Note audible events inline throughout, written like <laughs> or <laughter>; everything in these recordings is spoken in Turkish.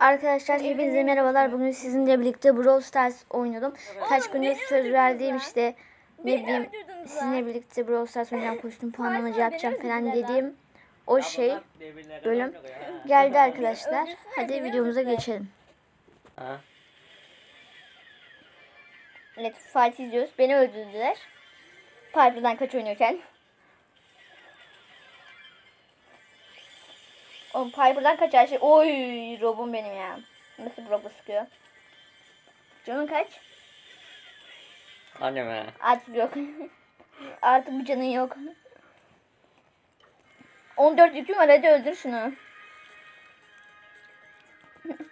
Arkadaşlar hepinize merhabalar. Bugün sizinle birlikte Brawl Stars oynadım. Kaç gündür söz verdiğim işte ne bileyim sizinle birlikte Brawl Stars oynayacağım, kostüm puanlamacı yapacağım falan dediğim o şey bölüm geldi arkadaşlar. Hadi videomuza geçelim. Evet Fatih izliyoruz. Beni öldürdüler. Piper'dan kaç oynuyorken. Oğlum Piper'dan kaç her şey. Oy Rob'um benim ya. Nasıl Rob'la sıkıyor. Canın kaç? Hadi be. Artık yok. <laughs> Artık bir canın yok. 14 yüküm var hadi öldür şunu. <laughs>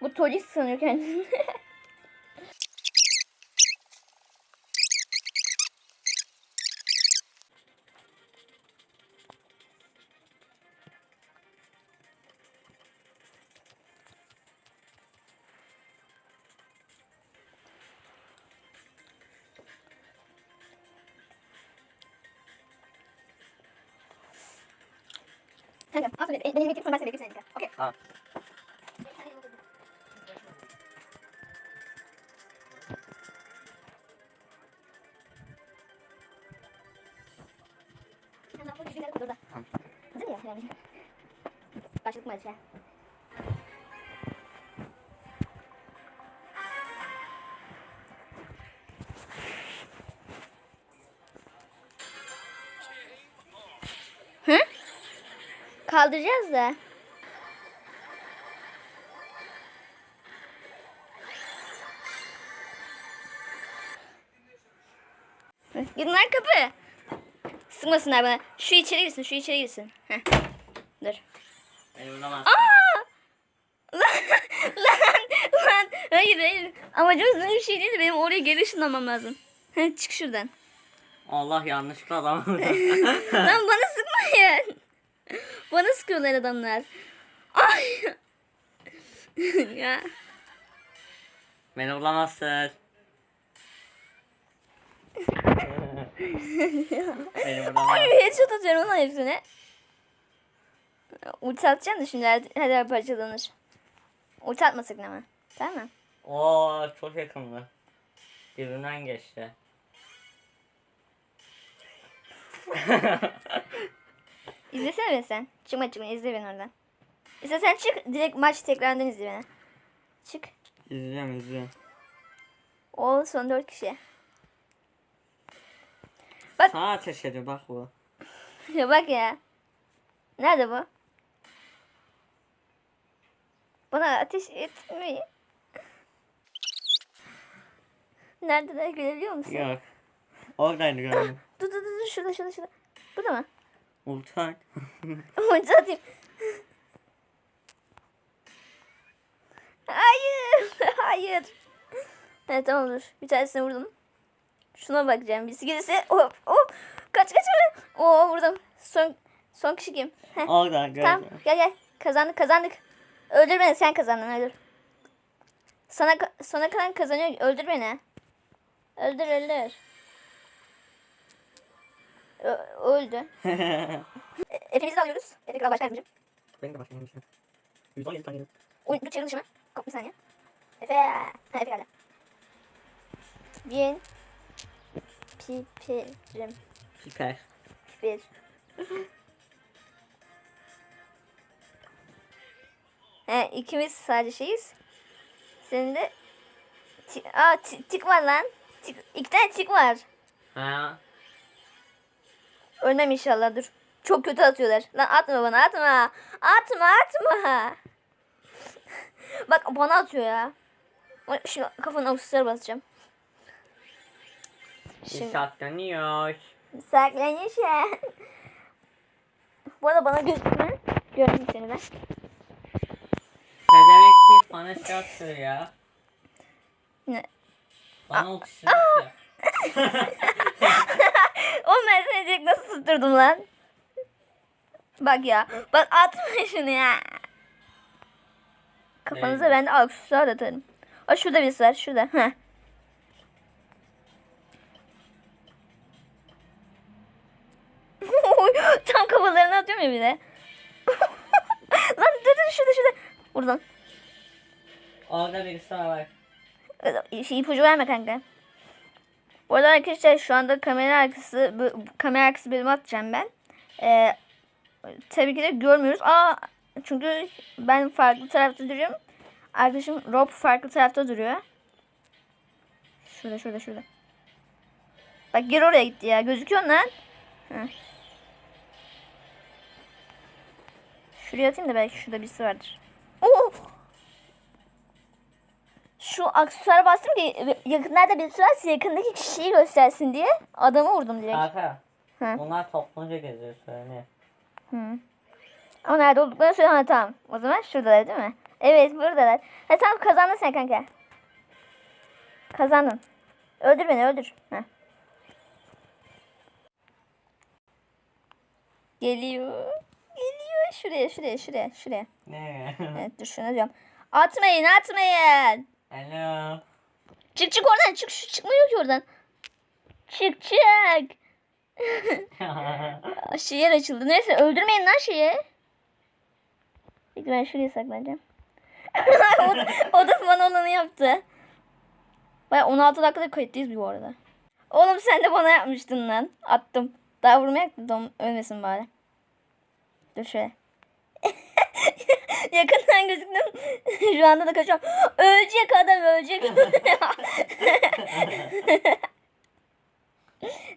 Bu Toris sanıyor kendini. <laughs> Kanka aferin beni bekle sonra ben seni bekleyeyim seni. Okey. Kaldıracağız da. Gidin lan kapı. Sıkmasınlar bana. Şu içeri girsin, şu içeri girsin. Heh. Dur. Aa! Lan, <laughs> lan, lan. Hayır, hayır. Amacımız böyle bir şey değil. Benim oraya geri ışınlamam lazım. Heh, çık şuradan. Allah yanlışlıkla adam. <laughs> Lan bana sıkmayın. <laughs> Bana sıkıyorlar adamlar. Ay. <laughs> ya. Beni bulamazsın. Beni bulamaz. Ay headshot atıyorum lan hepsine. Ulti atacaksın da şimdi her, her yer parçalanır. Ulti atma sakın ama. Tamam mı? Oo çok yakındı. Birbirinden geçti. <laughs> İzlesene beni sen. Çıkma çıkma izle beni oradan. İstersen çık direkt maç tekrardan izle beni. Çık. İzliyorum izliyorum. O son dört kişi. Bak. Sana ateş ediyor bak bu. Ya <laughs> bak ya. Nerede bu? Bana ateş etmeyin. Neredeler görebiliyor musun? Yok. Oradaydı gördüm. Dur dur dur dur, şurada şurada şurada. Burada mı? Ultan. Ulti atayım. Hayır. Hayır. Evet tamam dur. Bir tanesini vurdum. Şuna bakacağım. Birisi gelirse hop hop. Kaç kaç kaç. Oo vurdum. Son son kişi kim? Heh. Orada gördüm. Tamam gel gel. Kazandık kazandık. Öldür beni sen kazandın öldür. Sana sana kalan kazanıyor. Öldür beni. Öldür öldür. Öldü. E- <laughs> Hepimizi de alıyoruz. Efe kral başka yardımcım. Benim de başka bir şey. 117 tane. Oyun çevrim dışı mı? Kop bir saniye. Efe. Ha Efe geldi. Bin. Pipirim. Süper. Bir. <laughs> He ikimiz sadece şeyiz. Senin de Aa ti- tik var lan. Tik, iki tane tik var. Ha. Ölmem inşallah dur. Çok kötü atıyorlar. Lan atma bana atma. Atma atma. <laughs> Bak bana atıyor ya. Şimdi kafana avuçları basacağım. Şimdi. Saklanıyor. saklanıyor şu an. Bu arada bana gözükme. Gördüm seni ben. Pezevenk çift bana şey atıyor ya. Ne? Bana okşuyor. <laughs> <laughs> Oğlum ben seni direkt nasıl tutturdum lan? Bak ya. Bak atma şunu ya. Kafanıza Neydi? ben de aksesuar atarım. Aa şurada birisi var. Şurada. Heh. <laughs> Tam kafalarına atıyorum ya bir de. <laughs> Lan dur dur şurada şurada. Buradan. Orada birisi var. Şey, ipucu verme kanka. Bu arada arkadaşlar şu anda kamera arkası kamera arkası bölümü atacağım ben. Ee, tabii ki de görmüyoruz. Aa çünkü ben farklı tarafta duruyorum. Arkadaşım Rob farklı tarafta duruyor. Şurada şurada şurada. Bak geri oraya gitti ya. Gözüküyor lan. Hı. Şuraya atayım da belki şurada birisi vardır. Oo! Şu aksesuara bastım ki yakınlarda birisi varsa yakındaki kişiyi göstersin diye adamı vurdum direkt. Kanka. Hı. Bunlar topluca geziyor söyle. Hı. Ama nerede olduklarını söyle. Ha tamam. O zaman şuradalar değil mi? Evet buradalar. Ha tamam kazandın sen kanka. Kazandın. Öldür beni öldür. Ha. Geliyor. Geliyor. Şuraya şuraya şuraya şuraya. Ne? Evet dur şuna diyorum. Atmayın atmayın. Alo. Çık çık oradan çık. Şu çıkmıyor ki oradan. Çık çık. <laughs> Yer açıldı. Neyse öldürmeyin lan şeyi. Peki ben şuraya saklanacağım. <laughs> o, da, o da bana olanı yaptı. Baya 16 dakikada kayıttayız bu arada. Oğlum sen de bana yapmıştın lan. Attım. Daha vurmaya da ölmesin bari. Dur şöyle. <laughs> Yakından gözüktüm. <laughs> Şu anda da kaçıyorum. Ölecek adam ölecek. <laughs>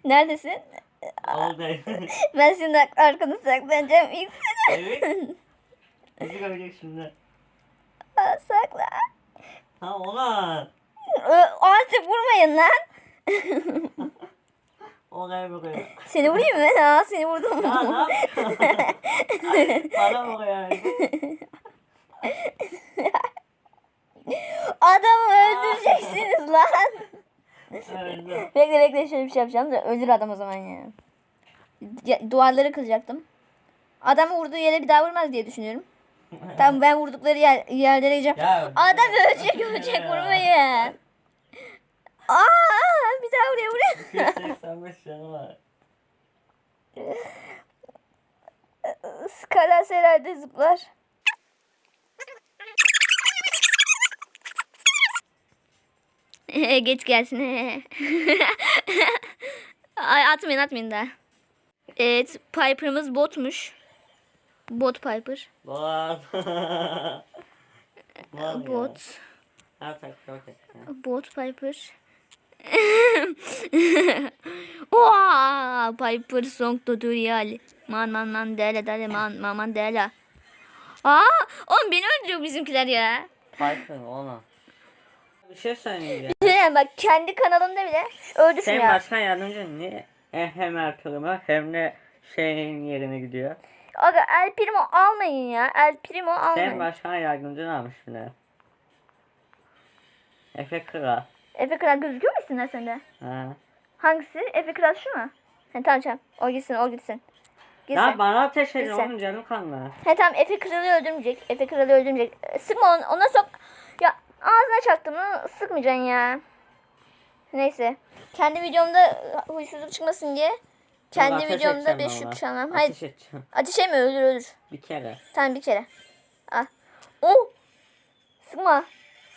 Neredesin? Oldu. Ben senin ar- arkana saklanacağım ilk evet. Bizi görecek şimdi. Aa, Sakla. Ha. Ö- Artık vurmayın lan. Olay buraya. Seni vurayım mı? Ha, seni vurdum. Ya ne yapıyorsun? <laughs> Bana buraya. Adamı öldüreceksiniz lan. Öldü. Bekle bekle şöyle bir şey yapacağım da ölür adam o zaman ya. ya duvarları kıracaktım. Adamı vurduğu yere bir daha vurmaz diye düşünüyorum. Tamam ben vurdukları yer, yerlere gideceğim. Ya. Adam ölecek ölecek vurmayın. Aa bir daha buraya buraya. 285 canı var. Skalas herhalde zıplar. <laughs> Geç gelsin. <laughs> Ay atmayın atmayın daha. Evet Piper'ımız botmuş. Bot Piper. <laughs> Bot. Bot. Bot Piper. <laughs> Oha! Piper song tutorial. Man man man dele dele man man man dele. Aa, oğlum beni öldürüyor bizimkiler ya. Python oğlum. Bir şey söyleyeyim. Şey, bak kendi kanalımda bile öldü Senin ya. başkan yardımcın niye hem Ertuğrul'a hem de şeyin yerine gidiyor? Aga El Primo almayın ya. El Primo Senin almayın. başkan yardımcın almış bile. Efe Kral. Efe Kral gözüküyor mu isimler sende? Ha. Hangisi? Efe Kral şu mu? He tamam tamam. O gitsin o gitsin. Gitsin. Ya bana ateş edin Gitsin. oğlum canım kanlı. He tamam Efe Kral'ı öldürmeyecek. Efe Kral'ı öldürmeyecek. E, Sıkma onu, ona sok. Ya ağzına çaktım mı sıkmayacaksın ya. Neyse. Kendi videomda huysuzluk çıkmasın diye. Kendi Ateş videomda edeceğim bir ben şük ona. çalmam. Hayır Ateş edeceğim. ateşe mi ölür ölür. Bir kere. Tamam bir kere. Al. Oh. Sıkma.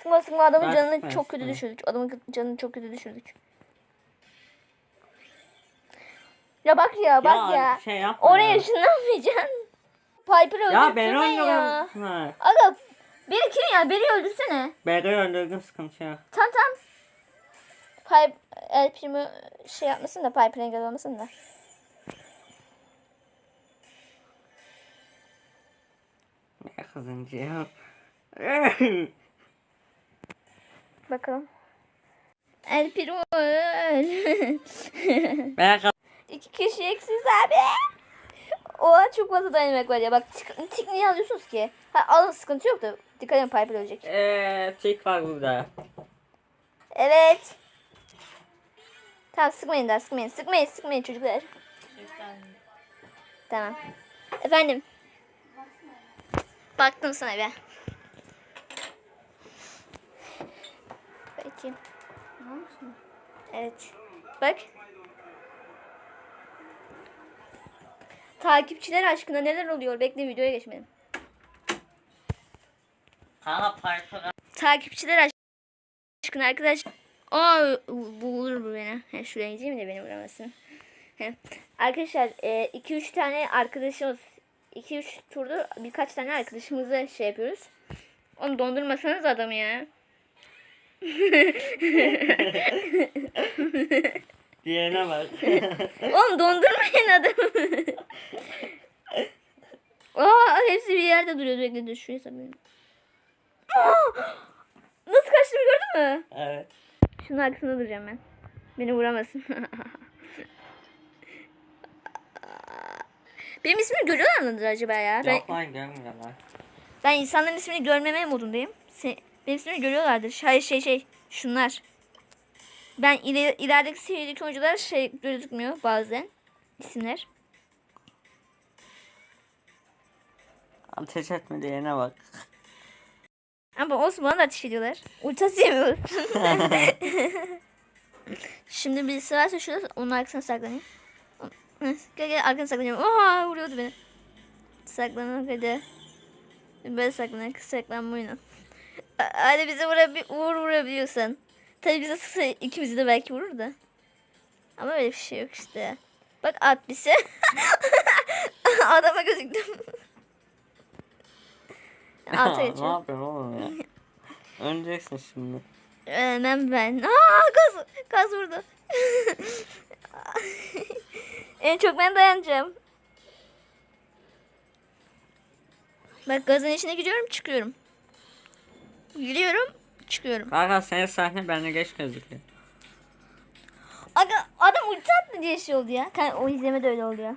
Sıkma sıkma adamın Ben canını çok kötü düşürdük. Adamın canını çok kötü düşürdük. Ya bak ya bak ya. şey yapma Oraya ya. ışınlanmayacaksın. Piper'ı Ya öldürtme ben ya. öldürüyorum. Ha. Aga biri kim ya? Biri öldürsene. Beni öldürdün sıkıntı yok. Tamam tamam. Pipe, El Primo şey yapmasın da Piper engel olmasın da. Ne kızıncı ya. <laughs> Bakalım. El Primo öl. <laughs> İki kişi eksiz abi. Oha çok fazla dynamik var ya. Bak tik, tik niye alıyorsunuz ki? Ha, alın sıkıntı yok da. Dikkat edin Piper ölecek. Eee tik var burada. Evet. Tamam sıkmayın daha sıkmayın. Sıkmayın sıkmayın çocuklar. Tamam. Efendim. Baktım sana be. Bakayım. Evet. Bak. Takipçiler aşkına neler oluyor? Bekle videoya geçmedim. Kanka Piper'a takipçiler aşkına arkadaş. Aa bulur bu beni. He, şuraya gideyim de beni vuramasın. He. Arkadaşlar 2-3 tane arkadaşımız 2-3 turda birkaç tane arkadaşımızla şey yapıyoruz. Onu dondurmasanız adamı ya. <laughs> Diğerine bak. <laughs> Oğlum dondurmayın adamı. Aa hepsi bir yerde duruyor bekle dur şuraya. Nasıl kaçtığımı gördün mü? evet. Şunun arkasında duracağım ben. Beni vuramazsın. <laughs> Benim ismimi görüyorlar mıdır acaba ya? Ben, lan görmüyorlar. ben insanların ismini görmeme modundayım. Se, benim ismimi görüyorlardır. Hayır şey şey şunlar. Ben iler, ilerideki seviyedeki oyuncular şey gözükmüyor bazen isimler. Ateş etme diğerine bak. Ama olsun bana da ateş ediyorlar. Atayamıyoruz. <laughs> Şimdi birisi varsa şurada onun arkasına saklanayım. Gel gel arkasına saklanıyorum. Oha vuruyordu beni. Saklanalım hadi. Böyle saklanalım. Saklanma oyunu. Hadi bizi vurabi vur vurabiliyorsan. Tabii bize sıksa ikimizi de belki vurur da. Ama öyle bir şey yok işte. Bak at bizi. <laughs> Adama gözüktüm. <laughs> Alta ne geçiyorum. yapıyorsun oğlum ya? Öleceksin şimdi. Ölmem ben. Aa gaz, gaz vurdu. <laughs> en çok ben dayanacağım. Bak gazın içine giriyorum çıkıyorum. Giriyorum çıkıyorum. Kanka senin sahne bende geç gözüküyor. Aga adam ulti attı diye şey oldu ya. Kan- O izleme de öyle oluyor.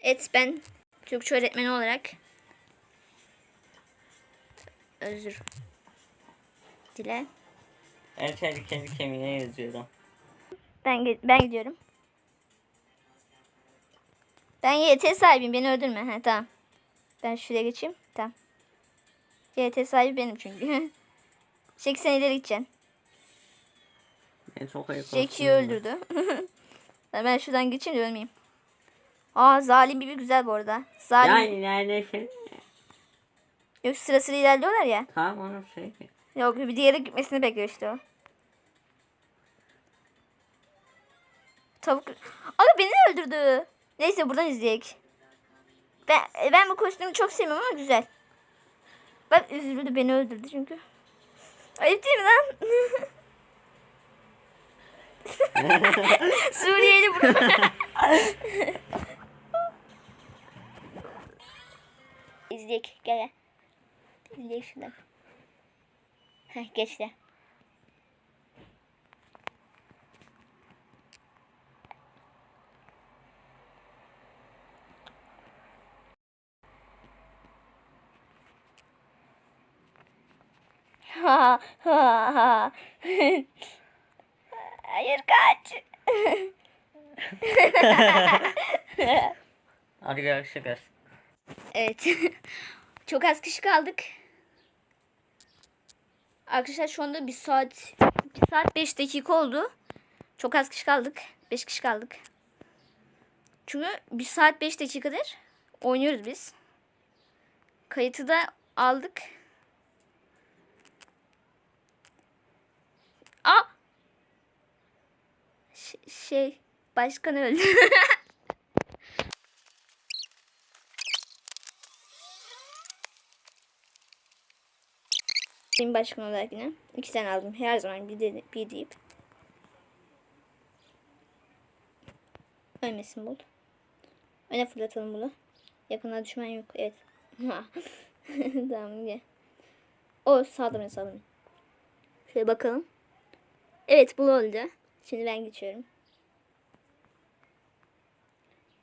Evet ben Türkçe öğretmeni olarak özür dile. En tehlikeli kemiğe yazıyorum. Ben ben gidiyorum. Ben YT sahibiyim. Beni öldürme. Ha tamam. Ben şuraya geçeyim. Tamam. YT sahibi benim çünkü. <laughs> Jackie sen ileri gideceksin. Beni çok ayıp Jackie'yi öldürdü. <laughs> ben şuradan geçeyim de ölmeyeyim. Aa zalim bir güzel bu arada. Zalim. Ya ileride şey. Yok sıra sıra ilerliyorlar ya. Tamam onu şey. Yok bir diğeri gitmesini bekliyor işte o. Tavuk. Aga beni öldürdü. Neyse buradan izleyek. Ben, ben bu kostümü çok sevmiyorum ama güzel. Bak üzüldü beni öldürdü çünkü. Ayıp değil mi lan? <laughs> Suriyeli bunu. İzleyek gel. İzleyek şuradan. Heh, geçti. Ha ha ha. Hayır kaç. <laughs> Hadi görüşürüz. Evet. <laughs> Çok az kişi kaldık. Arkadaşlar şu anda bir saat bir saat 5 dakika oldu. Çok az kişi kaldık. 5 kişi kaldık. Çünkü bir saat 5 dakikadır oynuyoruz biz. Kayıtı da aldık. Aa! Ş- şey başkan öldü. <laughs> Benim başkan olarak yine. iki tane aldım. Her zaman bir, de, bir deyip. Ölmesin bul. Öne fırlatalım bunu. Yakına düşman yok. Evet. <laughs> tamam gel. O saldırın saldırın. Şöyle bakalım. Evet bu oldu. Şimdi ben geçiyorum.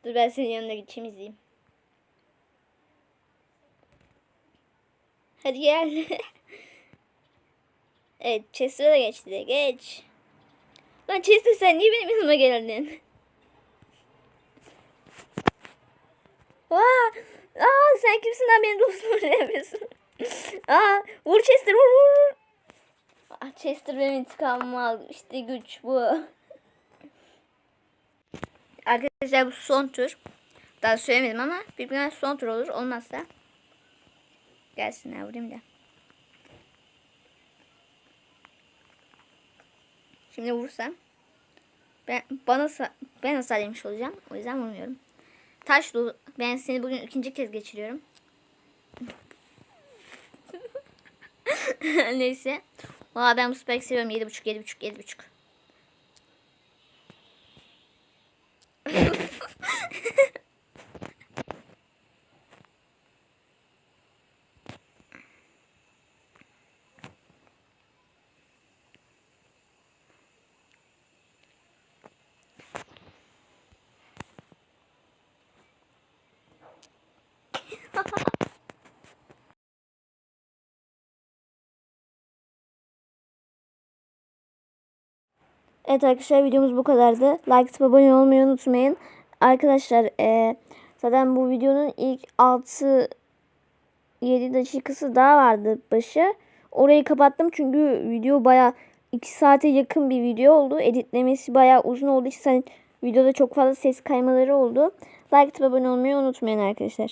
Dur ben senin yanına geçeyim izleyeyim. Hadi gel. <laughs> evet Chester'a da geçti geç. Lan Chester sen niye benim yanıma geldin? Aa, aa sen kimsin lan benim dostumu öyle yapıyorsun? aa vur Chester vur vur. vur. Ah, Chester benim intikamımı aldı. İşte güç bu. <laughs> Arkadaşlar bu son tur. Daha söylemedim ama birbirinden son tur olur. Olmazsa gelsinler vurayım da. Şimdi vursam ben bana ben hasar yemiş olacağım. O yüzden vurmuyorum. Taş dolu. Ben seni bugün ikinci kez geçiriyorum. <laughs> Neyse. Valla ben bu spike seviyorum. 7.5 7.5 7.5. Evet arkadaşlar videomuz bu kadardı. Like atıp abone olmayı unutmayın. Arkadaşlar eee, zaten bu videonun ilk 6 7 dakikası daha vardı başı. Orayı kapattım çünkü video baya 2 saate yakın bir video oldu. Editlemesi baya uzun olduğu için videoda çok fazla ses kaymaları oldu. Like atıp abone olmayı unutmayın arkadaşlar.